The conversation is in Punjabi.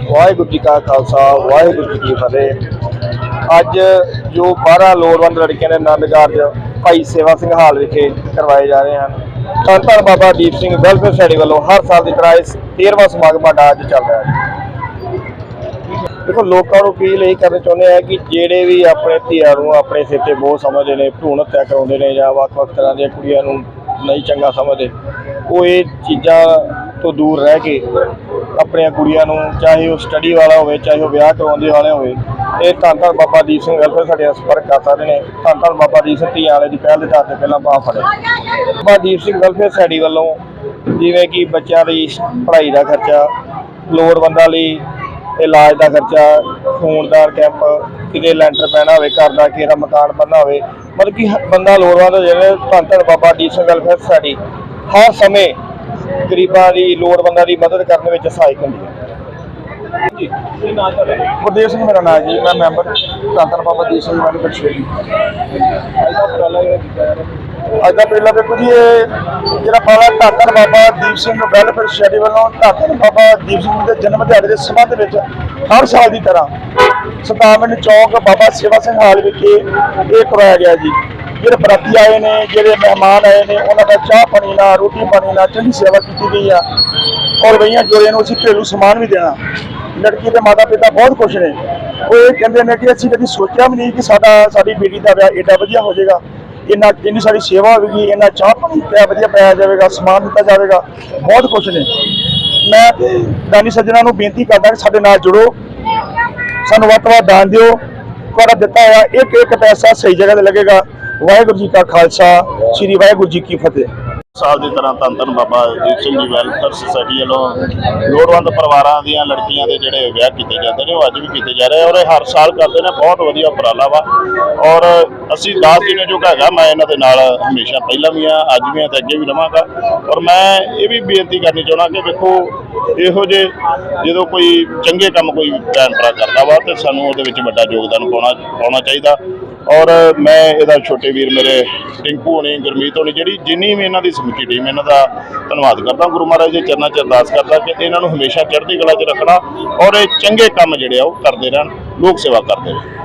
ਵਾਹਿਗੁਰੂ ਜੀ ਕਾ ਖਾਲਸਾ, ਵਾਹਿਗੁਰੂ ਜੀ ਕੀ ਫਤਿਹ। ਅੱਜ ਜੋ 12 ਲੋੜਵੰਦ ਲੜਕੀਆਂ ਦੇ ਆਨੰਦ ਕਾਰਜ ਭਾਈ ਸੇਵਾ ਸਿੰਘ ਹਾਲ ਵਿਖੇ ਕਰਵਾਏ ਜਾ ਰਹੇ ਹਨ। ਧੰਨ ਧੰਨ ਬਾਬਾ ਦੀਪ ਸਿੰਘ ਵੈਲਫੇਅਰ ਸੋਸਾਇਟੀ ਵੱਲੋਂ ਹਰ ਸਾਲ ਦੀ ਤਰ੍ਹਾਂ ਇਸ 13ਵਾਂ ਸਮਾਗਮ ਸਾਡਾ ਅੱਜ ਚੱਲ ਰਿਹਾ ਹੈ। ਦੇਖੋ, ਲੋਕਾਂ ਨੂੰ ਅਪੀਲ ਇਹ ਕਰਨਾ ਚਾਹੁੰਦੇ ਆ ਕਿ ਜਿਹੜੇ ਵੀ ਆਪਣੇ ਧੀਆਂ ਨੂੰ ਆਪਣੇ ਸਿਰ ਤੇ ਬੋਝ ਸਮਝਦੇ ਨੇ, ਭਰੂਣ ਹੱਤਿਆ ਕਰਾਉਂਦੇ ਨੇ ਜਾਂ ਵੱਖ-ਵੱਖ ਤਰ੍ਹਾਂ ਦੀਆਂ ਕੁੜੀਆਂ ਨੂੰ ਨਹੀਂ ਚੰਗਾ ਸਮਝਦੇ, ਉਹ ਇਹ ਚੀਜ਼ਾਂ ਤੋਂ ਦੂਰ ਰਹਿ ਕੇ ਆਪਣੀਆਂ ਕੁੜੀਆਂ ਨੂੰ, ਚਾਹੇ ਉਹ ਸਟੱਡੀ ਵਾਲਾ ਹੋਵੇ, ਚਾਹੇ ਉਹ ਵਿਆਹ ਕਰਾਉਂਦੇ ਵਾਲੇ ਹੋਵੇ, ਇਹ ਧੰਨ ਧੰਨ ਬਾਬਾ ਦੀਪ ਸਿੰਘ ਵੈਲਫੇਅਰ ਸਾਡੇ ਨਾਲ ਸੰਪਰਕ ਕਰ ਸਕਦੇ ਨੇ। ਧੰਨ ਧੰਨ ਬਾਬਾ ਦੀਪ ਸਿੰਘ ਧੀਆਂ ਵਾਲੇ ਦੀ ਪਹਿਲ ਦੇ ਆਧਾਰ ਤੇ ਪਹਿਲਾਂ ਬਾਹ ਫੜੇ। ਬਾਬਾ ਦੀਪ ਸਿੰਘ ਵੈਲਫੇਅਰ ਸਾਡੀ ਵੱਲੋਂ ਜਿਵੇਂ ਕਿ ਬੱਚਿਆਂ ਦੀ ਪੜ੍ਹਾਈ ਦਾ ਖਰਚਾ, ਲੋੜਵੰਦਾਂ ਲਈ ਇਲਾਜ ਦਾ ਖਰਚਾ, ਖੂਨਦਾਨ ਕੈਂਪ ਕਿਤੇ ਲੈਂਟਰ ਪੈਣਾ ਹੋਵੇ, ਘਰ ਦਾ ਕਿਹੜਾ ਮਕਾਨ ਬਣਨਾ ਹੋਵੇ, ਮਤਲਬ ਕਿ ਬੰਦਾ ਲੋੜਵੰਦ ਹੋ ਜਾਵੇ ਧੰਨ ਧੰਨ ਬਾਬਾ ਦੀਪ ਸਿੰਘ ਵੈਲਫੇਅਰ ਸਾਡੀ। ਹਰ ਸਮੇਂ ਗਰੀਬਾਂ ਦੀ ਲੋੜਵੰਦਾਂ ਦੀ ਮਦਦ ਕਰਨ ਵਿੱਚ ਸਹਾਇਕ ਹੁੰਦੀ ਹੈ। ਜੀ ਤੁਹਾਡਾ? ਗੁਰਦੇਵ ਸਿੰਘ ਮੇਰਾ ਨਾਮ ਜੀ ਮੈਂ ਮੈਂਬਰ ਧੰਨ ਬਾਬਾ ਦੀਪ ਸਿੰਘ ਵਾਲੀ ਰਿਹਾ ਅੱਜ ਦਾ ਪਹਿਲਾ ਵੇਖੋ ਜੀ ਇਹ ਜਿਹੜਾ ਪਾਲਾ ਧੰਨ ਬਾਬਾ ਦੀਪ ਸਿੰਘ ਵੈਲਫੇਅਰ ਸੋਸਾਇਟੀ ਵੱਲੋਂ ਧੰਨ ਬਾਬਾ ਦੀਪ ਸਿੰਘ ਦੇ ਜਨਮ ਦਿਹਾੜੇ ਦੇ ਸੰਬੰਧ ਵਿੱਚ ਹਰ ਸਾਲ ਦੀ ਤਰ੍ਹਾਂ ਸਤਾਵਨ ਚੌਕ ਬਾਬਾ ਸੇਵਾ ਸਿੰਘ ਹਾਲ ਵਿਖੇ ਇਹ ਕਰਵਾਇਆ ਗਿਆ ਜੀ। ਜਿਹੜੇ ਬਰਾਤੀ ਆਏ ਨੇ, ਜਿਹੜੇ ਮਹਿਮਾਨ ਆਏ ਨੇ, ਉਹਨਾਂ ਦਾ ਚਾਹ ਪਾਣੀ ਨਾਲ, ਰੋਟੀ ਪਾਣੀ ਨਾਲ ਚੰਗੀ ਸੇਵਾ ਕੀਤੀ ਗਈ ਆ। ਔਰ ਬਈਆਂ ਜੋੜਿਆਂ ਨੂੰ ਅਸੀਂ ਘਰੇਲੂ ਸਮਾਨ ਵੀ ਦੇਣਾ। ਲੜਕੀ ਦੇ ਮਾਤਾ ਪਿਤਾ ਬਹੁਤ ਖੁਸ਼ ਨੇ। ਉਹ ਇਹ ਕਹਿੰਦੇ ਨੇ ਕਿ ਅਸੀਂ ਕਦੀ ਸੋਚਿਆ ਵੀ ਨਹੀਂ ਕਿ ਸਾਡਾ, ਸਾਡੀ ਬੇਟੀ ਦਾ ਵਿਆਹ ਏਡਾ ਵਧੀਆ ਹੋ ਜਾਏਗਾ। ਇੰਨਾ ਇੰਨੀ ਸਾਡੀ ਸੇਵਾ ਹੋਵੇਗੀ, ਇੰਨਾ ਚਾਹ ਪਾਣੀ ਪਿਆ ਵਧੀਆ ਪਾਇਆ ਜਾਵੇਗਾ, ਸਮਾਨ ਦਿੱਤਾ ਜਾਵੇਗਾ। ਬਹੁਤ ਖੁਸ਼ ਨੇ। ਮੈਂ ਤੇ ਦਾਨੀ ਸੱਜਣਾ ਨੂੰ ਬੇਨਤੀ ਕਰਦਾ ਕਿ ਸਾਡੇ ਨਾਲ ਜੁੜੋ। ਸਾਨੂੰ ਵੱਧ ਤੋਂ ਵੱਧ ਦਾਨ ਦਿਓ। ਤੁਹਾਡਾ ਦਿੱਤਾ ਹੋਇਆ ਇੱਕ ਇੱਕ ਪੈਸਾ ਸਹੀ ਜਗ੍ਹਾ ਤੇ ਲੱਗੇਗਾ। ਵਾਹਿਗੁਰੂ ਜੀ ਕਾ ਖਾਲਸਾ, ਸ੍ਰੀ ਵਾਹਿਗੁਰੂ ਜੀ ਕੀ ਫਤਿਹ। ਸਾਲ ਦੀ ਤਰ੍ਹਾਂ ਧੰਨ ਧੰਨ ਬਾਬਾ ਦੀਪ ਸਿੰਘ ਜੀ, ਵੈਲਫੇਅਰ ਸੁਸਾਇਟੀ ਵੱਲੋਂ ਲੋੜਵੰਦ ਪਰਿਵਾਰਾਂ ਦੀਆਂ ਲੜਕੀਆਂ ਦੇ ਜਿਹੜੇ ਵਿਆਹ ਕੀਤੇ ਜਾਂਦੇ ਨੇ, ਉਹ ਅੱਜ ਵੀ ਕੀਤੇ ਜਾ ਰਹੇ ਔਰ ਇਹ ਹਰ ਸਾਲ ਕਰਦੇ ਨੇ, ਬਹੁਤ ਵਧੀਆ ਉਪਰਾਲਾ ਵਾ। ਔਰ ਅਸੀਂ ਦਾਸ ਜੀ ਨੇ ਜੋ ਹੈਗਾ, ਮੈਂ ਇਹਨਾਂ ਦੇ ਨਾਲ ਹਮੇਸ਼ਾ ਪਹਿਲਾਂ ਵੀ ਆ, ਅੱਜ ਵੀ ਆ ਤੇ ਅੱਗੇ ਵੀ ਰਵਾਂਗਾ। ਔਰ ਮੈਂ ਇਹ ਵੀ ਬੇਨਤੀ ਕਰਨੀ ਚਾਹੁੰਦਾ ਕਿ ਵੇਖੋ, ਇਹੋ ਜੇ ਜਦੋਂ ਕੋਈ ਚੰਗੇ ਕੰਮ ਕੋਈ ਭੈਣ ਭਰਾ ਕਰਦਾ ਵਾ, ਤੇ ਸਾਨੂੰ ਉਹਦੇ ਵਿੱਚ ਵੱਡਾ ਯੋਗਦਾਨ ਪਾਉਣਾ ਪਾਉਣਾ ਚਾਹੀਦਾ। ਔਰ ਮੈਂ ਇਹਦਾ ਛੋਟੇ ਵੀਰ ਮੇਰੇ ਟਿੰਕੂ ਹੋਣੀ, ਗੁਰਮੀਤ ਹੋਣੀ, ਜਿਹੜੀ ਜਿੰਨੀ ਵੀ ਇਹਨਾਂ ਦੀ ਸਮੁੱਚੀ ਟੀਮ ਇਹਨਾਂ ਦਾ ਧੰਨਵਾਦ ਕਰਦਾ ਗੁਰੂ ਮਹਾਰਾਜ ਦੇ ਚਰਨਾਂ 'ਚ ਅਰਦਾਸ ਕਰਦਾ ਕਿ ਇਹਨਾਂ ਨੂੰ ਹਮੇਸ਼ਾ ਚੜ੍ਹਦੀ ਕਲਾ 'ਚ ਰੱਖਣਾ ਔਰ ਇਹ ਚੰਗੇ ਕੰਮ ਜਿਹੜੇ ਆ ਉਹ ਕਰਦੇ ਰਹਿਣ, ਲੋਕ ਸੇਵਾ ਕਰਦੇ ਰਹਿਣ।